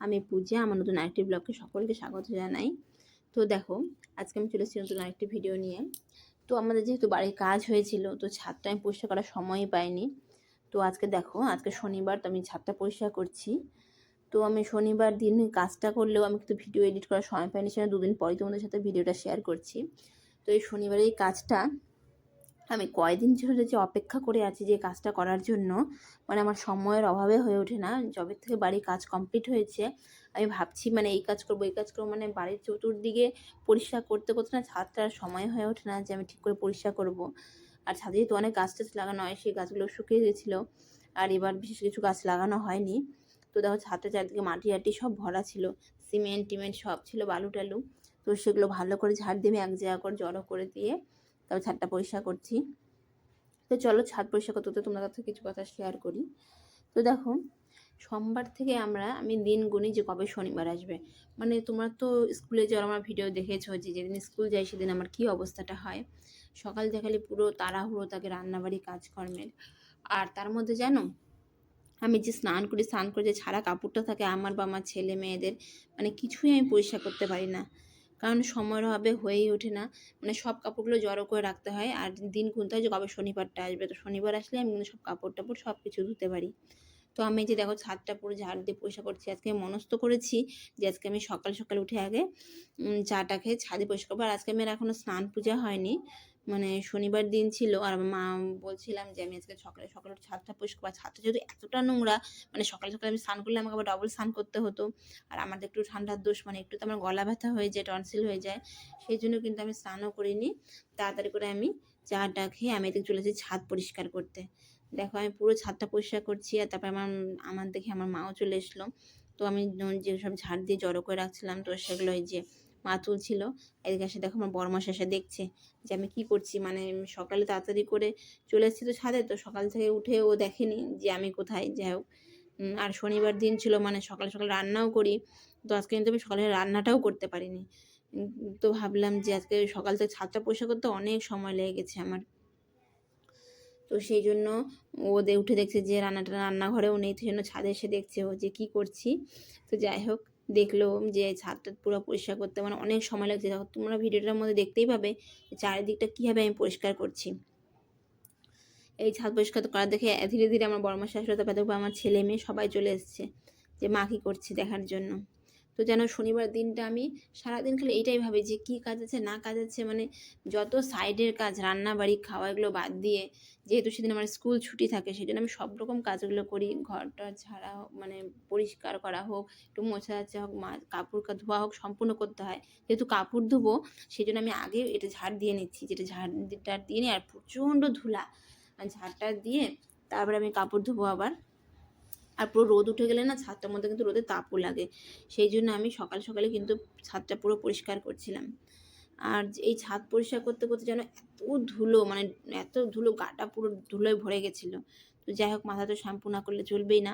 আমি পূজা, আমার নতুন আরেকটি ব্লগকে সকলকে স্বাগত জানাই। তো দেখো, আজকে আমি চলে এসেছি নতুন আরেকটি ভিডিও নিয়ে। তো আমাদের যেহেতু বাড়ির কাজ হয়েছিল, তো ছাদটা আমি পরিষ্কার করার সময়ই পাইনি। তো আজকে দেখো, আজকে শনিবার, তো আমি ছাদটা পরিষ্কার করছি। তো আমি শনিবার দিন কাজটা করলেও আমি কিন্তু ভিডিও এডিট করার সময় পাইনি সেটা দুদিন পরেই তোমাদের সাথে ভিডিওটা শেয়ার করছি। তো এই শনিবারে এই কাজটা আমি কয়দিন ধরে যে অপেক্ষা করে আছি যে কাজটা করার জন্য মানে আমার সময়ের অভাবে হয়ে ওঠে না। যবে থেকে বাড়ির কাজ কমপ্লিট হয়েছে, আমি ভাবছি মানে এই কাজ করব, এই কাজ করব মানে বাড়ির চতুর্দিকে পরিষ্কার করতে করতে না ছাদটা আর সময় হয়ে ওঠে না যে আমি ঠিক করে পরিষ্কার করব। আর ছাদে যেহেতু অনেক গাছ টাছ লাগানো হয়, সেই গাছগুলো শুকিয়ে গেছিল। আর এবার বিশেষ কিছু গাছ লাগানো হয়নি। তো দেখো ছাদটা চারদিকে মাটি আটি সব ভরা ছিল, সিমেন্ট টিমেন্ট সব ছিল, বালু টালু। তো সেগুলো ভালো করে ঝাড় দিয়ে আমি এক জায়গা করে জড়ো করে দিয়ে তবে ছাদটা পরিষ্কার করছি। তো চলো ছাদ পরিষ্কার করতে তোমাদের কাছে কিছু কথা শেয়ার করি। তো দেখো, সোমবার থেকে আমরা, আমি দিন গুনি যে কবে শনিবার আসবে মানে তোমরা তো স্কুলে যাওয়ার আমার ভিডিও দেখেছ যে যেদিন স্কুল যাই সেদিন আমার কি অবস্থাটা হয়, সকাল দেখালে পুরো তাড়াহুড়ো থাকে রান্নাবাড়ি কাজকর্মের আর তার মধ্যে জানো, আমি যে স্নান করি, স্নান করে যে ছাড়া কাপড়টা থাকে আমার বা আমার ছেলে মেয়েদের মানে কিছুই আমি পরিষ্কার করতে পারি না। কারণ সময়ের অভাবে হয়েই ওঠে না। মানে সব কাপড়গুলো জড়ো করে রাখতে হয়। আর দিন গুনতে হয় যে কবে শনিবারটা আসবে। তো শনিবার আসলে আমি সব কাপড় টাপড় সব কিছু ধুতে পারি। তো আমি যে দেখো ছাদটা পুরো ঝাড় দিয়ে পরিষ্কার করছি। আজকে মনস্থ করেছি যে আজকে আমি সকাল সকাল উঠে আগে চাটা খেয়ে ছাদে পরিষ্কার করব। আর আজকে আমার এখনও স্নান পূজা হয়নি। মানে শনিবার দিন ছিল আর মা বলছিলাম যে, আমি আজকে সকালে সকালে ছাদটা পরিষ্কার ছাদটা যেহেতু এতটা নোংরা মানে সকালে সকালে আমি স্নান করলে আমাকে আবার ডবল স্নান করতে হতো। আর আমাদের একটু ঠান্ডার দোষ মানে একটু তো আমার গলা ব্যথা হয়ে যায় টনসিল হয়ে যায়, সেই জন্য কিন্তু আমি স্নানও করিনি। তাড়াতাড়ি করে আমি চাটা খেয়ে আমি এদিকে চলে যাই ছাদ পরিষ্কার করতে। দেখো, আমি পুরো ছাদটা পরিষ্কার করছি আর তারপর আমার আমার দেখে আমার মাও চলে এসলো। তো আমি যেসব ঝাড় দিয়ে জড়ো করে রাখছিলাম, তো সেগুলো যে মা তুলছিল এদিকে এসে দেখো আমার বরমাস এসে দেখছে যে আমি কি করছি? মানে সকালে তাড়াতাড়ি করে চলে এসেছি তো ছাদে। তো সকাল থেকে উঠে ও দেখেনি যে আমি কোথায়, যাই হোক। আর শনিবার দিন ছিল মানে সকাল সকাল রান্নাও করি। তো আজকে কিন্তু আমি সকালে রান্নাটাও করতে পারিনি। তো ভাবলাম যে আজকে সকাল থেকে ছাদটা পরিষ্কার করতে অনেক সময় লেগে গেছে আমার। তো সেই জন্য ও উঠে দেখছে যে রান্নাটা রান্নাঘরেও নেই। সেই জন্য ছাদে এসে দেখছে ও যে কী করছি। তো যাই হোক দেখল যে ছাদটা পুরো পরিষ্কার করতে মানে অনেক সময় লাগছে। দেখো, তোমরা ভিডিওটার মধ্যে দেখতেই পাবে চারিদিকটা কীভাবে আমি পরিষ্কার করছি। এই ছাদ পরিষ্কার করা দেখে ধীরে ধীরে আমার মাসে তারপর তারপরে আমার ছেলে মেয়ে সবাই চলে এসছে যে মা কী করছে দেখার জন্য। তো যেন শনিবার দিনটা আমি সারাদিন খালি এইটাই ভাবি যে কী কাজ আছে, না কাজ আছে মানে যত সাইডের কাজ রান্না বাড়ি খাওয়া এগুলো বাদ দিয়ে যেহেতু সেদিন আমার স্কুল ছুটি থাকে সেই জন্য আমি সব রকম কাজগুলো করি। ঘরটা ঝাড়া হোক মানে পরিষ্কার করা হোক, একটু মোছা যাচ্ছে হোক, মা, কাপড় ধোয়া হোক সম্পূর্ণ করতে হয়। যেহেতু কাপড় ধুবো সেই জন্য আমি আগে এটা ঝাড় দিয়ে নিচ্ছি, যেটা ঝাড় দিয়ে নিই আর প্রচণ্ড ধুলা। ঝাড়টা দিয়ে তারপরে আমি কাপড় ধুবো আবার। আর পুরো রোদ উঠে গেলে না ছাদটার মধ্যে কিন্তু রোদে তাপও লাগে। সেই জন্য আমি সকাল সকালে কিন্তু ছাদটা পুরো পরিষ্কার করছিলাম। আর এই ছাদ পরিষ্কার করতে করতে যেন এত ধুলো মানে এত ধুলো, গাটা পুরো ধুলোয় ভরে গেছিল। তো যাই হোক, মাথা তো শ্যাম্পু না করলে চলবেই না।